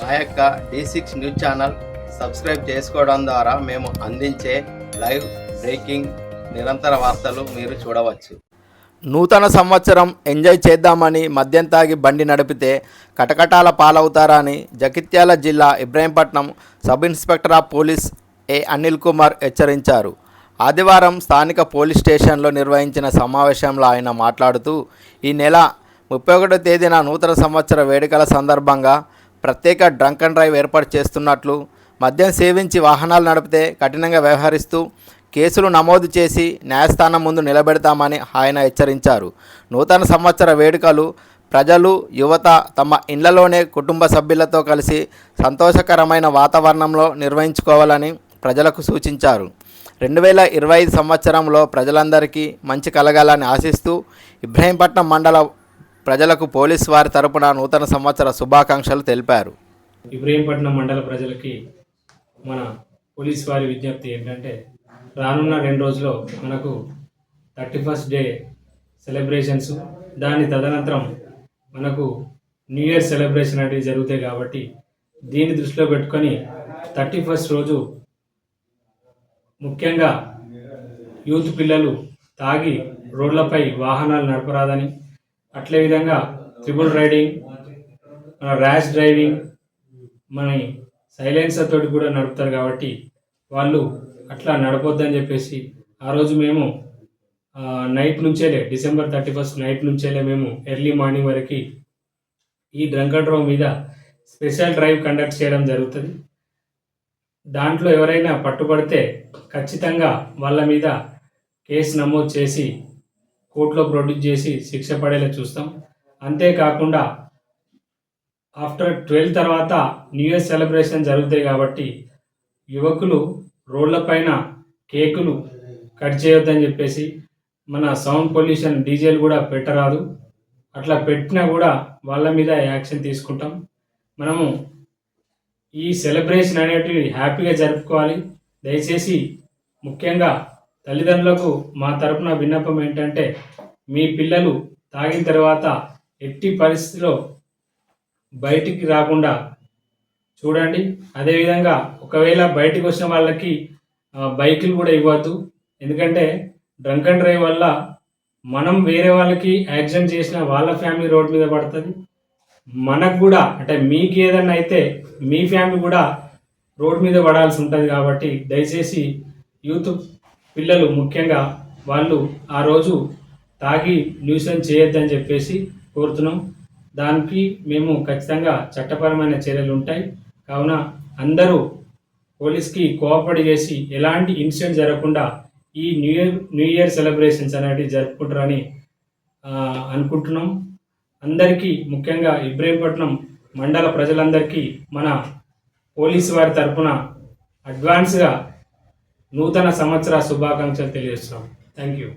మా యొక్క D six news channel subscribe చేసుకోవడం ద్వారా మేము అందించే లైవ్ బ్రేకింగ్ నిరంతర వార్తలు మీరు చూడవచ్చు. నూతన సంవత్సరం ఎంజాయ్ చేద్దామని మద్యం తాగి బండి నడిపితే కటకటాల పాలవుతారని జగిత్యాల జిల్లా Ibrahimpatnam sub inspector of police A Anil Kumar హెచ్చరించారు. ఆదివారం స్థానిక పోలీస్ స్టేషన్లో నిర్వహించిన సమావేశంలో ఆయన మాట్లాడుతూ ఈ నెల ముప్పై ఒకటో తేదీన నూతన సంవత్సర వేడుకల సందర్భంగా ప్రత్యేక డ్రంక్ అండ్ డ్రైవ్ ఏర్పాటు చేస్తున్నట్లు మద్యం సేవించి వాహనాలు నడిపితే కఠినంగా వ్యవహరిస్తూ కేసులు నమోదు చేసి న్యాయస్థానం ముందు నిలబెడతామని ఆయన హెచ్చరించారు. నూతన సంవత్సర వేడుకలు ప్రజలు యువత తమ ఇళ్ళలోనే కుటుంబ సభ్యులతో కలిసి సంతోషకరమైన వాతావరణంలో నిర్వహించుకోవాలని ప్రజలకు సూచించారు. రెండు వేల ఇరవై ఐదు సంవత్సరంలో ప్రజలందరికీ మంచి కలగాలని ఆశిస్తూ ఇబ్రహీంపట్నం మండల ప్రజలకు పోలీస్ వారి తరపున నూతన సంవత్సర శుభాకాంక్షలు తెలిపారు. ఇబ్రహీంపట్నం మండల ప్రజలకి మన పోలీస్ వారి విజ్ఞప్తి ఏంటంటే రానున్న రెండు రోజుల్లో మనకు థర్టీ ఫస్ట్ డే సెలబ్రేషన్స్ దాని తదనంతరం మనకు న్యూ ఇయర్ సెలబ్రేషన్ అనేది జరుగుతాయి కాబట్టి దీన్ని దృష్టిలో పెట్టుకొని థర్టీ ఫస్ట్ రోజు ముఖ్యంగా యూత్ పిల్లలు తాగి రోడ్లపై వాహనాలు నడపరాదని అట్లే విధంగా ట్రిపుల్ రైడింగ్ మన ర్యాష్ డ్రైవింగ్ మన సైలెన్సర్ తోటి కూడా నడుపుతారు కాబట్టి వాళ్ళు అట్లా నడపొద్దని చెప్పేసి ఆ రోజు మేము నైట్ నుంచేలే డిసెంబర్ థర్టీ ఫస్ట్ నైట్ నుంచేలే మేము ఎర్లీ మార్నింగ్ వరకు ఈ డ్రంక్ అండ్ మీద స్పెషల్ డ్రైవ్ కండక్ట్ చేయడం జరుగుతుంది. దాంట్లో ఎవరైనా పట్టుబడితే ఖచ్చితంగా వాళ్ళ మీద కేసు నమోదు చేసి కోర్టులో ప్రొడ్యూస్ చేసి శిక్ష పడేలా చూస్తాం. అంతేకాకుండా ఆఫ్టర్ ట్వెల్వ్ తర్వాత న్యూ ఇయర్ సెలబ్రేషన్ జరుగుతాయి కాబట్టి యువకులు రోడ్లపైన కేకులు కట్ చేయొద్దని చెప్పేసి మన సౌండ్ పొల్యూషన్ డీజేలు కూడా పెట్టరాదు. అట్లా పెట్టినా కూడా వాళ్ళ మీద యాక్షన్ తీసుకుంటాం. మనము ఈ సెలబ్రేషన్ అనేటివి హ్యాపీగా జరుపుకోవాలి. దయచేసి ముఖ్యంగా తల్లిదండ్రులకు మా తరపున విన్నపం ఏంటంటే మీ పిల్లలు తాగిన తర్వాత ఎట్టి పరిస్థితిలో బయటికి రాకుండా చూడండి. అదేవిధంగా ఒకవేళ బయటికి వచ్చిన వాళ్ళకి బైకులు కూడా ఇవ్వద్దు. ఎందుకంటే డ్రంక్ అండ్ డ్రైవ్ వల్ల మనం వేరే వాళ్ళకి యాక్సిడెంట్ చేసిన వాళ్ళ ఫ్యామిలీ రోడ్ మీద పడుతుంది. మనకు కూడా అంటే మీకు ఏదన్నా అయితే మీ ఫ్యామిలీ కూడా రోడ్ మీద పడాల్సి ఉంటుంది కాబట్టి దయచేసి యూత్ పిల్లలు ముఖ్యంగా వాళ్ళు ఆ రోజు తాగి న్యూసెన్స్ చేయొద్దని చెప్పేసి కోరుతున్నాం. దానికి మేము ఖచ్చితంగా చట్టపరమైన చర్యలు ఉంటాయి. కావున అందరూ పోలీస్కి కోఆపరేట్ చేసి ఎలాంటి ఇన్సిడెంట్ జరగకుండా ఈ new year new year celebrations అనేటివి జరుపుకుంటారని అనుకుంటున్నాం. అందరికీ ముఖ్యంగా ఇబ్రహీంపట్నం మండల ప్రజలందరికీ మన పోలీసు వారి తరపున అడ్వాన్స్గా నూతన సంవత్సర శుభాకాంక్షలు తెలియజేస్తున్నాం. Thank you